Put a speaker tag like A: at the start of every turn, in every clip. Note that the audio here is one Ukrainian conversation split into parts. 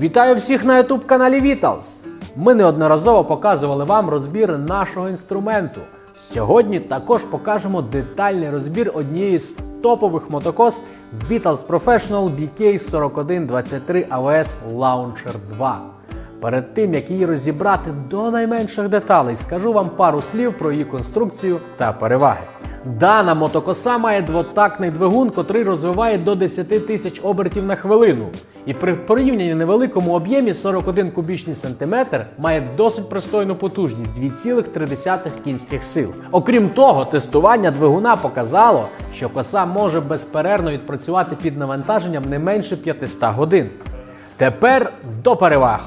A: Вітаю всіх на youtube каналі Vitals. Ми неодноразово показували вам розбір нашого інструменту. Сьогодні також покажемо детальний розбір однієї з топових мотокос Vitals Professional BK4123 AWS Launcher 2. Перед тим як її розібрати до найменших деталей, скажу вам пару слів про її конструкцію та переваги. Дана мотокоса має двотактний двигун, котрий розвиває до 10 тисяч обертів на хвилину. І при порівнянні невеликому об'ємі 41 кубічний сантиметр має досить пристойну потужність 2,3 кінських сил. Окрім того, тестування двигуна показало, що коса може безперервно відпрацювати під навантаженням не менше 500 годин. Тепер до переваг.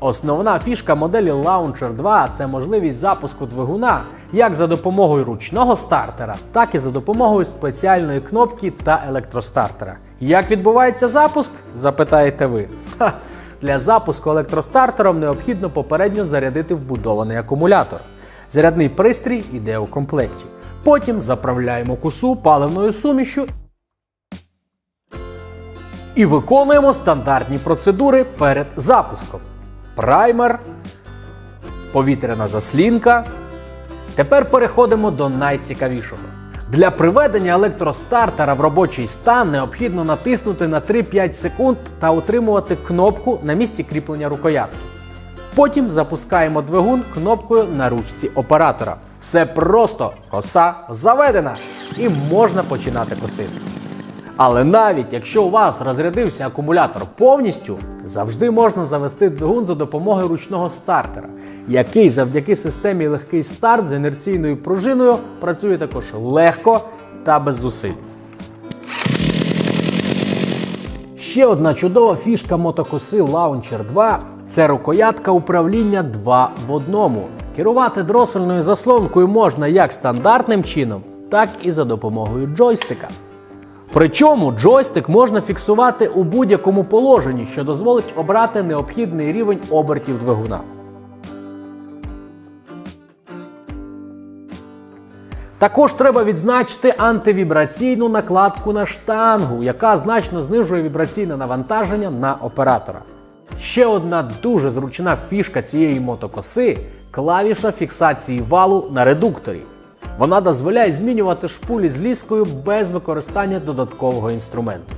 A: Основна фішка моделі Launcher 2 це можливість запуску двигуна як за допомогою ручного стартера, так і за допомогою спеціальної кнопки та електростартера. Як відбувається запуск? Запитаєте ви. Ха! Для запуску електростартером необхідно попередньо зарядити вбудований акумулятор. Зарядний пристрій йде у комплекті. Потім заправляємо кусу паливною сумішю і виконуємо стандартні процедури перед запуском. Праймер, повітряна заслінка. Тепер переходимо до найцікавішого. Для приведення електростартера в робочий стан необхідно натиснути на 3-5 секунд та утримувати кнопку на місці кріплення рукоятки. Потім запускаємо двигун кнопкою на ручці оператора. Все просто коса заведена і можна починати косити. Але навіть якщо у вас розрядився акумулятор повністю, завжди можна завести двигун за допомогою ручного стартера, який завдяки системі легкий старт з інерційною пружиною працює також легко та без зусиль. Ще одна чудова фішка мотокоси Launcher 2 це рукоятка управління 2 в одному. Керувати дросельною заслонкою можна як стандартним чином, так і за допомогою джойстика. Причому джойстик можна фіксувати у будь-якому положенні, що дозволить обрати необхідний рівень обертів двигуна. Також треба відзначити антивібраційну накладку на штангу, яка значно знижує вібраційне навантаження на оператора. Ще одна дуже зручна фішка цієї мотокоси клавіша фіксації валу на редукторі. Вона дозволяє змінювати шпулі з ліскою без використання додаткового інструменту.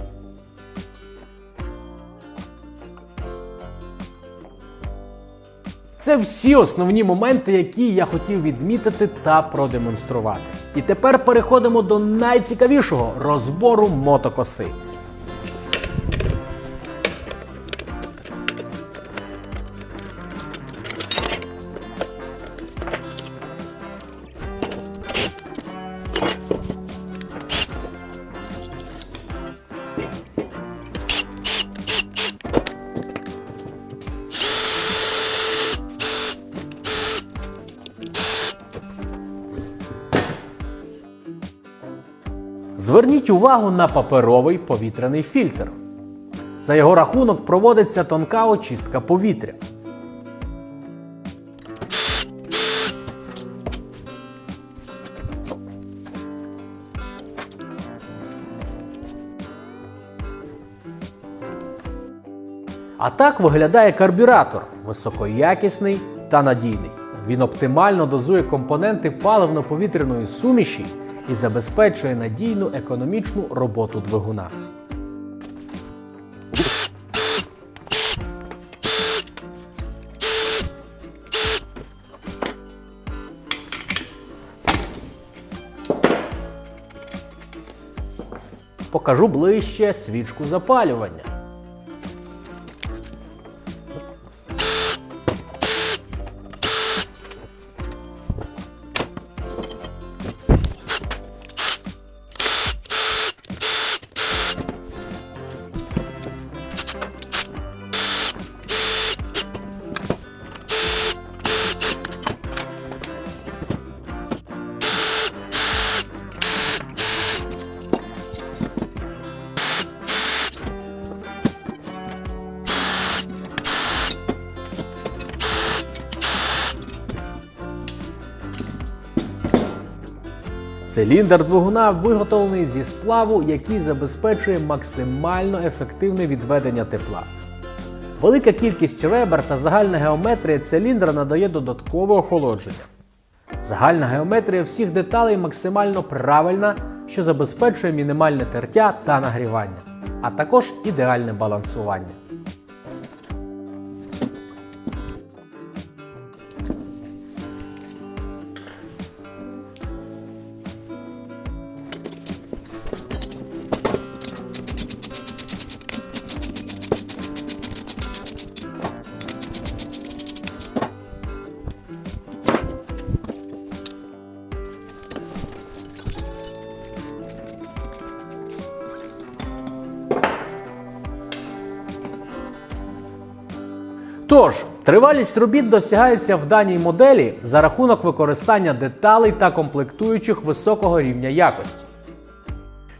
A: Це всі основні моменти, які я хотів відмітити та продемонструвати. І тепер переходимо до найцікавішого розбору мотокоси. Зверніть увагу на паперовий повітряний фільтр. За його рахунок проводиться тонка очистка повітря. А так виглядає карбюратор високоякісний та надійний. Він оптимально дозує компоненти паливно-повітряної суміші і забезпечує надійну економічну роботу двигуна. Покажу ближче свічку запалювання. Циліндр двигуна виготовлений зі сплаву, який забезпечує максимально ефективне відведення тепла. Велика кількість ребер та загальна геометрія циліндра надає додаткове охолодження. Загальна геометрія всіх деталей максимально правильна, що забезпечує мінімальне тертя та нагрівання, а також ідеальне балансування. Тож, тривалість робіт досягається в даній моделі за рахунок використання деталей та комплектуючих високого рівня якості.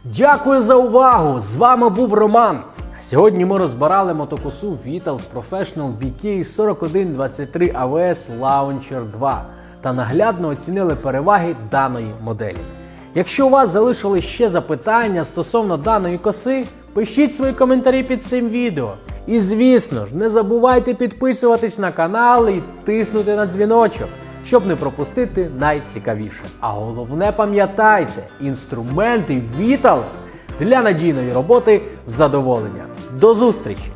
A: Дякую за увагу! З вами був Роман. Сьогодні ми розбирали мотокосу Vitals Professional BK 4123 AWS Launcher 2 та наглядно оцінили переваги даної моделі. Якщо у вас залишились ще запитання стосовно даної коси, пишіть свої коментарі під цим відео. І звісно ж, не забувайте підписуватись на канал і тиснути на дзвіночок, щоб не пропустити найцікавіше. А головне пам'ятайте, інструменти Vitals для надійної роботи з задоволення. До зустрічі!